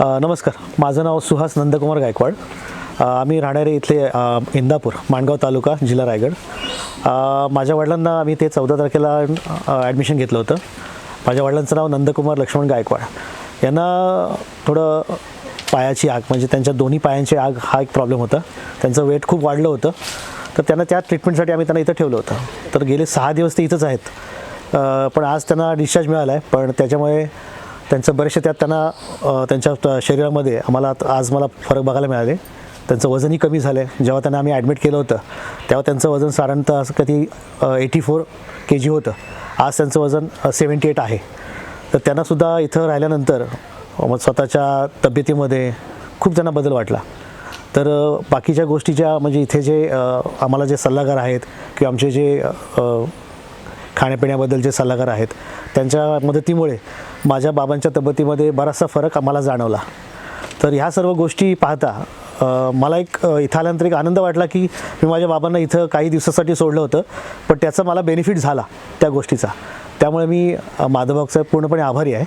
नमस्कार. माझं नाव सुहास नंदकुमार गायकवाड. आम्ही राहणारे इथले इंदापूर माणगाव तालुका जिल्हा रायगड. माझ्या वडिलांना आम्ही ते चौदा तारखेला ॲडमिशन घेतलं होतं. माझ्या वडिलांचं नाव नंदकुमार लक्ष्मण गायकवाड. यांना थोडं पायाची आग म्हणजे त्यांच्या दोन्ही पायांची आग हा एक प्रॉब्लेम होता. त्यांचं वेट खूप वाढलं होतं. तर त्यांना त्या ट्रीटमेंटसाठी आम्ही त्यांना इथं ठेवलं होतं. तर गेले सहा दिवस ते इथंच आहेत. पण आज त्यांना डिस्चार्ज मिळाला आहे पण त्याच्यामुळे त्यांचं बरेचसे त्यात त्यांना त्यांच्या शरीरामध्ये आम्हाला आज मला फरक बघायला मिळाले. त्यांचं वजनही कमी झालं आहे जेव्हा त्यांना आम्ही ॲडमिट केलं होतं तेव्हा त्यांचं वजन साधारणतः असं कधी एटी फोर के जी होतं. आज त्यांचं वजन सेवन्टी एट आहे. तर त्यांनासुद्धा इथं राहिल्यानंतर मग स्वतःच्या तब्येतीमध्ये खूप त्यांना बदल वाटला. तर बाकीच्या गोष्टीच्या म्हणजे इथे जे आम्हाला जे सल्लागार आहेत किंवा आमचे जे खाण्यापिण्याबद्दलचे सल्लागार आहेत. त्यांच्या मदतीमुळे माझ्या बाबांच्या तब्येतीमध्ये बराचसा फरक आम्हाला जाणवला. तर ह्या सर्व गोष्टी पाहता मला एक इथं आल्यानंतर एक आनंद वाटला की मी माझ्या बाबांना इथं काही दिवसासाठी सोडलं होतं पण त्याचा मला बेनिफिट झाला त्या गोष्टीचा. त्यामुळे मी अ, माधवबागचा पूर्णपणे आभारी आहे.